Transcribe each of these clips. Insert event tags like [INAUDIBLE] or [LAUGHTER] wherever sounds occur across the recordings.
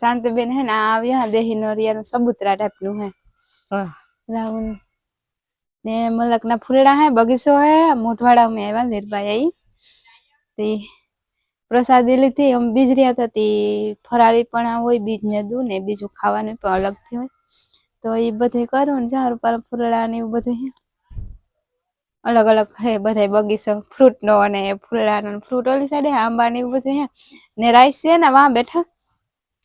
શાંતિબેન હે ને આવ્યા દેહી સબુતરા સબૂતરા ટાઈપનું હે. રાવણ ને મલકના ફૂલડા હે બગીચો હે મોટવાડા અમે આવ્યા નિર્ભાઈ આઈ. તે પ્રસાદી લીધી અમે બીજ રહ્યા હતા તે ફરાળી પણ હોય બીજ ને દૂધ ને બીજું ખાવાનું પણ અલગથી હોય. તો એ બધું કરું ને ઝાડ પર ફૂલડા ને એવું બધું અલગ અલગ હે બધા બગીચો ફ્રૂટ નો અને ફૂલડાનો ફ્રૂટ ઓલી સાઈડે આંબા ને એવું બધું હે. ને રાઈસ છે ને વાં બેઠા.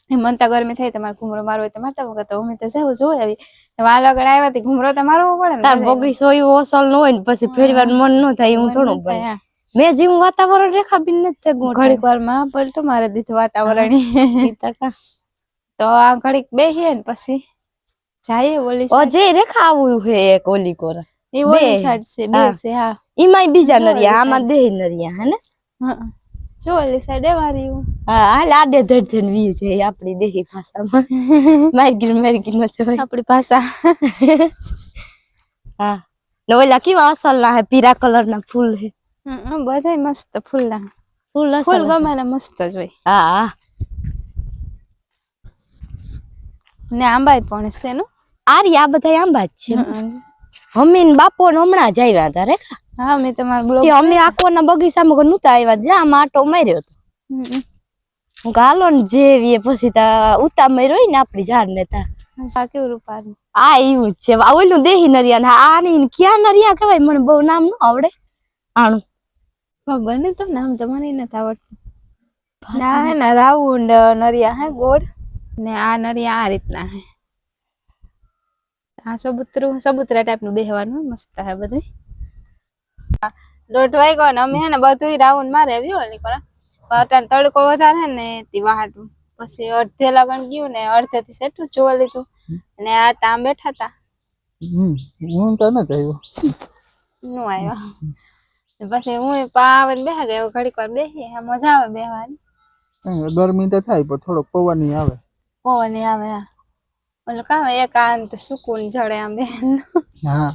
મનતા ગરમી થાય તમારે ઘૂમરો મારવો હોય તો મારતા વગર તો અમે તો જવું જોઈ આવી વાલ આગળ આવ્યા તે ઘૂમરો તો મારવો પડે ને તાર. બગીચો એવો અસલ ન હોય ને પછી ફેરવાર મન ન થાય હું થોડું ભાઈ બને મેં જેવું વાતાવરણ રેખા બિન નથી થયું ઘડીક વારમાં પલટો મારે દીધું વાતાવરણ તો આ ઘડીક બેહીએ ને પછી જાય ઓલી જે રેખા આવું હે એક ઓલી કોર એ ઓલી. સાઈડ છે બે હા. છે હા ઈમાંય બીજા નરિયા આમાં. દેહ નરિયા હે ને હા. જો ઓલી સાઈડ મારી હા હાલ આડે ધડ ધડ વી છે આપણી દેહી ભાષામાં. [LAUGHS] મારગીર મારગીરમાં છે આપણી ભાષા. [LAUGHS] હા. ને ઓલા કેવા અસલ ના હે? પીરા કલર ના ફૂલ હે. બધા મસ્ત ફૂલના. ફૂલ ફૂલ અસલ હે. ગમે મસ્ત જ હોય. હા ને આંબાય પણ છે નું? આરી આ બધા આંબા જ છે. હમીન મમ્મી ને બાપો ને હમણાં જ આવ્યા હતા રેખા. હા મેં તમારો બ્લોગ તે અમે આકોના બગીચામાં નહોતા આવ્યા જ્યાં માટો માર્યો હતો. હું ગાલો ને જેવી પછી તા ઉતા માર્યો ને આપડી ઝાડ ને તા. આ કેવું રૂપાર? આ એવું જ છે. ઓલું દેહી નરિયા ને આ ની ક્યાં નરિયા કહેવાય? મને બહુ નામ ન આવડે. આણું. બને તો નામ તો મને નથી આવડતું ના હે ને રાઉન્ડ નરિયા હે ગોળ. ને આ નરિયા આ રીતના હે. આ સબૂતરું સબૂતરા ટાઈપનું બેહવાનું મસ્ત હે બધું દોઢ વાગ્યો ને અમે હે ને બધું રાઉન્ડ મારે આવ્યો ઓલી કોરા અત્યારે તડકો વધારે ને તે વાહાટું. પછી અડધે લગન ગયું ને અડધે થી સેઠું જોવા લીધું. ને આ તામ બેઠા હતા હું તો નથી આવ્યો. નું આવ્યો? પછી હું પાવન બેહ ગયો ઘડીક વાર બેસી મજા આવે બેહવાની. ગરમી તો થાય પણ થોડોક પવન આવે. પવન આવે. ઓલું કામ એકાંત સુકૂન જડે આમ બેન હા.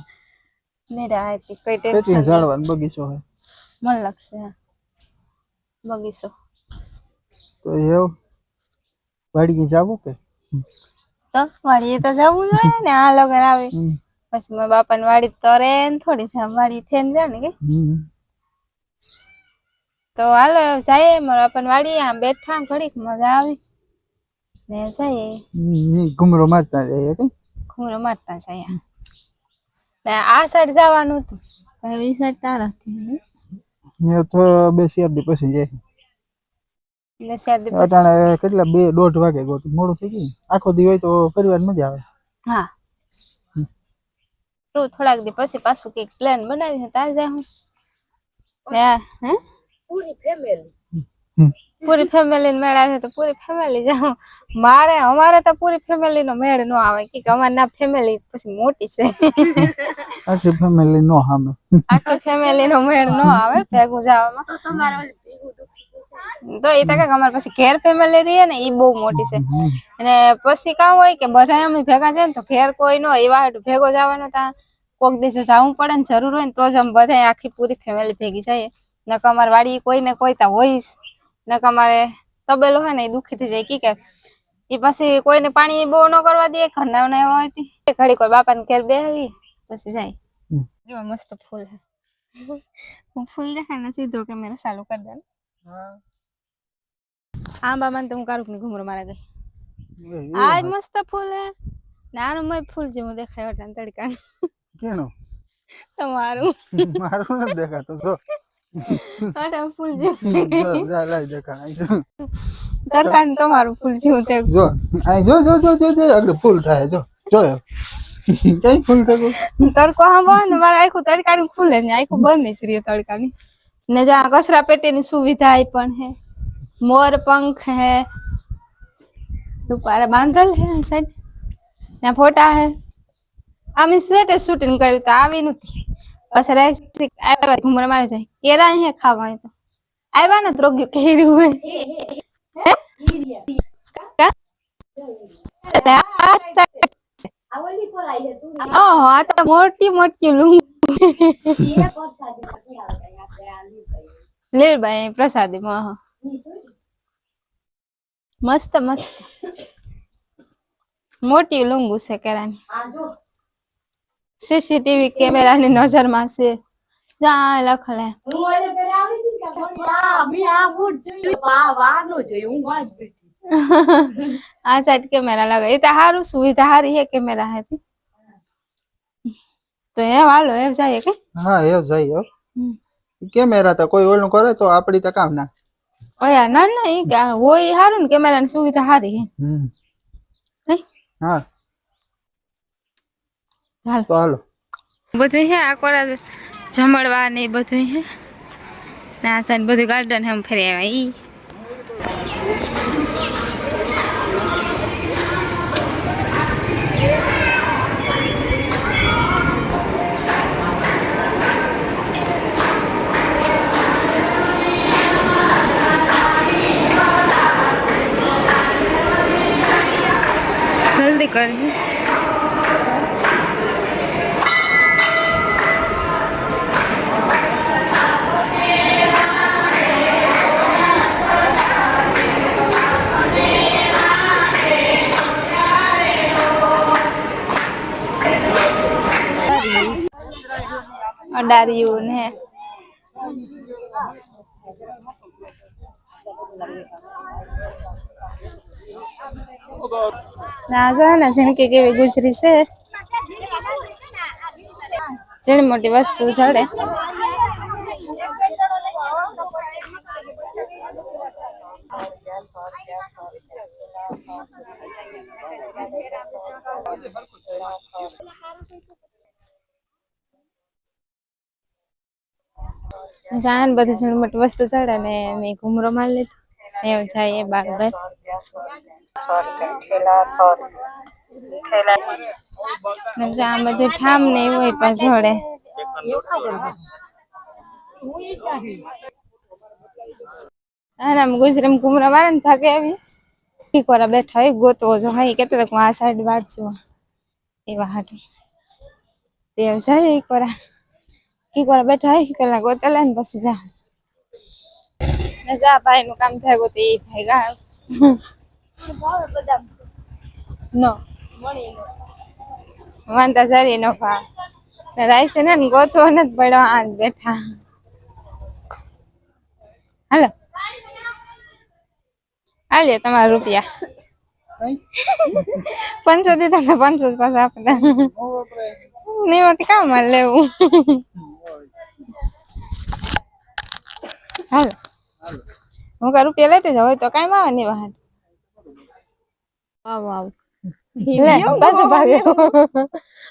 નિરાયતી કોઈ કેટલી ટેન્શન ઝાડવાનો બગીચો હે મન લાગશે બગીચો. તો એવું? વાડીએ જાવું કે? તો વાડીએ તો જવું જોઈએ ને આ લગન આવે. પછી મારા બાપા ને વાડી તરે ને થોડી છે વાડી થઈને જાય ને કે. તો હાલો જાય મારા બાપા ને વાડી આમ બેઠા ઘડીક મજા આવી. ને જઈએ ઘુમરો મારતા જઈએ કે? ઘુમરો મારતા જઈએ ને આ સાઈડ જવાનું હતું. હવે એ સાઈડ તારાથી અહીંયા તો બે ચાર દી પછી જાય. બે શેરદી દી અટાણે કેટલા બે દોઢ વાગે ગયો તો મોડું થઈ ગયું? આખો દી હોય તો પરિવાર મજા આવે. હા. તો થોડાક દી પછી પાછું કંઈક પ્લાન બનાવી તાર જાય હું. હે? પૂરી ફેમિલી પૂરી ફેમિલી મેળ આવે તો પૂરી ફેમિલી જાઉં મારે અમારે તો પૂરી ફેમિલી નો મેળ નો આવે. કે અમારે ના ફેમિલી પછી મોટી છે. આખી ફેમિલી નો સામે. આખી ફેમિલી નો મેળ નો આવે ભેગું જવામાં. તો એ તો કે અમારે પછી ઘેર ફેમિલી રહીએ ને એ બહુ મોટી છે. અને પછી કાં હોય કે બધા અમે ભેગા છે ને તો ઘેર કોઈ ન હોય. એવા ભેગો જવાનો તા. કોક દિવસે જવું પડે ને જરૂર હોય ને તો જ અમે બધા આખી પૂરી ફેમિલી ભેગી જઈએ. નકર અમારે વાડી કોઈ ને કોઈ તા હોય જ મારે અમારે તબેલો હોય ને એ દુખી થઈ જાય. કી કે એ પછી કોઈને પાણી બહુ ન કરવા દે ઘરના ને એવા હોય તે. ઘડીક વાર બાપા ને ઘેર બેસી પછી જાય. એવા મસ્ત ફૂલ હે. હું ફૂલ દેખાય ને સીધો કેમેરો ચાલુ કરી દે આંબા માં તો હું કારુકની ઘુમરો મારા ગઈ. આ મસ્ત ફૂલ હે. નાનું મય ફૂલ જેવું દેખાય વટાણ તડકા કેનો? તમારું મારું નથી દેખાતું. જો ફૂલ [LAUGHS] તમારું ફૂલ જેવું તે જો જો જો જો જો જો આગળ ફૂલ થાય જો જોયો. કઈ ફૂલ થયું? તડકો હા બંધ મારે આખું તડકાનું ખુલે ને આખું બંધ જ રહે તડકાની. ને જ્યાં પેટીની સુવિધા એ પણ હે મોર પંખ હે રૂપારે બાંધલ હે સાઈડ. ત્યાં ફોટા હે. અમે સેટે શૂટિંગ કર્યું તો આવી નથી. પછી રાઈસ આવ્યા ઘુમરા મારે જાય કેરા હે ખાવા અહીં તો આવ્યા ને ત્રોગ્યું કેર્યું હોય હે? કા? એટલે આ side ઓહો આ તો મોટી મોટી લૂમ લીલબાઈ પ્રસાદી માં મસ્ત મસ્ત મોટી લુંગુ છે કેરાની સીસીટીવી કેમેરાની નજરમાં છે જા લખલે હું એને પેલા આવી હતી ને પણ આ મેં આ બૂટ જોયું આ વાનો જોયું હું વાત બેઠી આ સાઈડ કેમેરા લગે એ તો સારું સુવિધા સારી હે કેમેરા હતી તો એ હાલો એ જાય કે હા એ જાય હો。હમ. કેમેરા તો કોઈ ઓલું કરે તો આપડી તો કામ ના. ઓયા ના ના એ કે હોય ઈ હારું ને કેમેરાની સુવિધા સારી હે. હમ. હે? હા. હાલ. તો હાલો. બધું હે આ કોરા જમણવા ને બધું હે. ના સાઈડ બધું ગાર્ડન હેમ ફરી આવ્યા ઈ. કરજો. અડારિયું ને ના જો ને ઝીણકી કેવી ગુજરી છે. ઝીણી મોટી વસ્તુ જડે જાન બધી ઝીણી મોટી વસ્તુ ચડે ને મેં ઘુમરો માલ લીધો. એવું જાય એ બાર ને જ્યાં બધું ઠામ ને એવું હોય પણ જોડે. આરામ ગુજરામ ઘૂમરા મારે ને થાકે આવી બેઠા હોય, ગોતવો જો. હા કેટલા હું આ સાઈડ વાંચું. એવા હાટું. તે જાય એક વાર ઠીક બેઠા હે પેલા ગોતે ને પછી જા. ને જા ભાઈ નું કામ થાય ગોતે એ ભાઈ ગા નો. વાંધા જરી નો ભાવ. ને રાઈ છે ને ગોતવો નથી પડ્યો આ જ બેઠા. હાલો. હાલે તમારા રૂપિયા. પંચો દીધા પંચો પાંચસો જ પાછા આપતા નિમતી કામ લેવું. હાલો. હું કા રૂપિયા લેતી જાવ હોય તો કાંઈ આવે નહીં વાહન આવ આવ. લે ભાગે.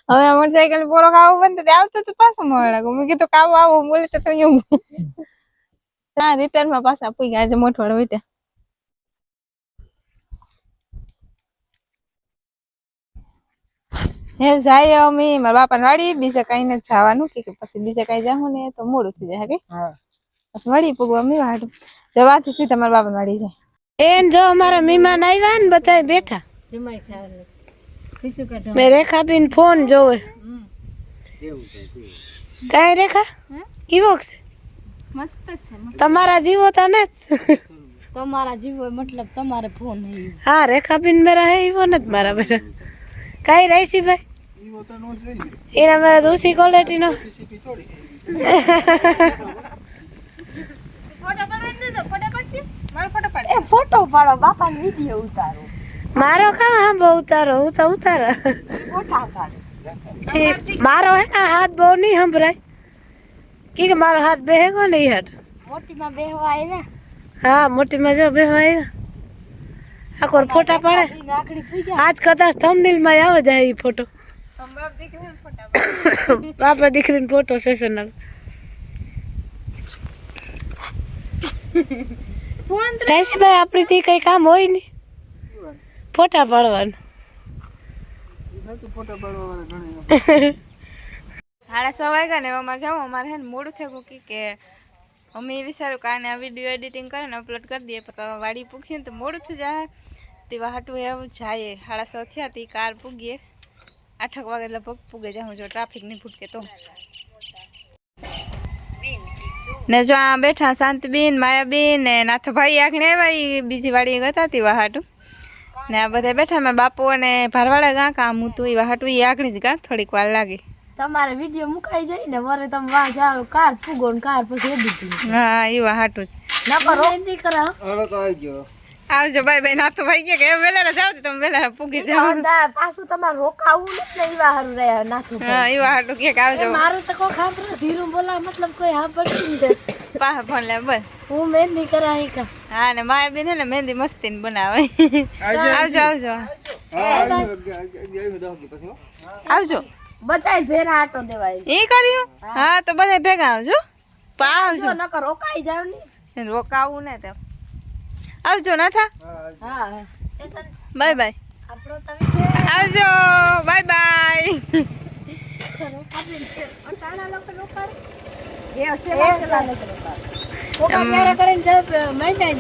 હવે મોટરસાયકલ પૂરો ખાવો બંધ તો આવતો તો પાછો મળે મેં કીધું કાવો આવો બોલે તો રિટર્નમાં પાછા આપી ગયા આજે મોટવાડ હોય હે જાય અમે મારા બાપા વાળી બીજા કઈ નથી જવાનું કે કે પછી બીજા કઈ જાઉં ને તો મોડું થઈ જાય કે? બસ પછી વળી પૂગવા અમે વાળું જવાથી સીધા મારા બાપા વાળી જાય. એન જો અમારા મહેમાન આવ્યા ને બધા બેઠા. મેં રેખા બીન ફોન જોવે. કાંઈ રેખા? કેવો છે? મસ્ત છે તમારા જીવો તને તમારા જીવો મતલબ તમારે ફોન હા રેખા બેન મેરા હે ઈવો નથી મારા બેટા કાંઈ રહેશી ભાઈ એના મારા દોષી ક્વોલિટી નો. ફોટો પાડો બાપા વીડિયો ઉતારો. મારો કા હા બહુ ઉતારો? હું તો ઉતારો. ઠીક. મારો હે ને હાથ બહુ નહીં સંભળાય. કે મારો હાથ બેહેગો નહીં હાથ મોટીમાં બેહવા આવ્યા હા મોટીમાં જો બેહવા આવ્યા આકોર ફોટા પાડે. આજ કદાચ થંબનેલમાં આવે જાય એ ફોટો બાપ દીકરીનો ફોટો સેશનલ છે ભાઈ, આપણી થી કઈ કામ હોય નહીં. ફોટા પાડવાનું. સાડા સો વાગ્યા ને અમારે જાવ, અમારે હે ને મોડું થઈ ગયું કે- અમે એ વિચાર્યું કે આ વીડિયો એડિટિંગ કરીને અપલોડ કરી દઈએ વાડી પૂગીએ ને તો મોડું થઈ જાય. તે વાટું એવું જાય. સાડા સો થયા, તે કાર પૂગીએ. આઠક વાગે લગભગ પૂગે જાઉં જો ટ્રાફિક નહીં ફૂટકે તો ને જો આ બેઠા શાંતિબેન માયાબેન ને નાથભાઈ આગળ આવ્યા ઈ બીજી વાડી ગતા હતી વાહાટું. ને આ બધા બેઠા મેં બાપુ અને ભારવાડા ગા કામ હતું એ વાહાટું એ આગળ જ ગા થોડીક વાર લાગી. તમારે વીડિયો મુકાઈ જાય ને વરે તમે વાહ જાઓ કાર ફૂગો ને કાર પછી હા એ વાહાટું જ. ના કરો. મહેંદી કરા આવજો ભાઈ ભાઈ નાતો ભાઈ કે કે વેલા જાવ તમે વેલા પૂગી જાવ દા- પાછું તમારે રોકાવું નથી ને એવા હારું રહે નાતો હા એ હારું કે આવજો. મારું તો કોઈ ખાબર ધીરું બોલા મતલબ કોઈ સાંભળતું નથી. પાછા ફોન લે બસ હું મહેંદી કરાવી કા? હા ને માયાબેન હે ને મહેંદી મસ્તી ને બનાવે. આવજો. આવજો આવજો. બધાય ભેરા આટો દેવાય. એ કર્યું? હા. તો બધા ભેગા આવજો. પા આવજો જો નકર રોકાઈ જાવ ને. રોકાવું ને તેમ આવજો નાથા હા બાય બાય. આપણો તમે આવજો બાય બાય. એ ક્યારે કરીને જ મહિના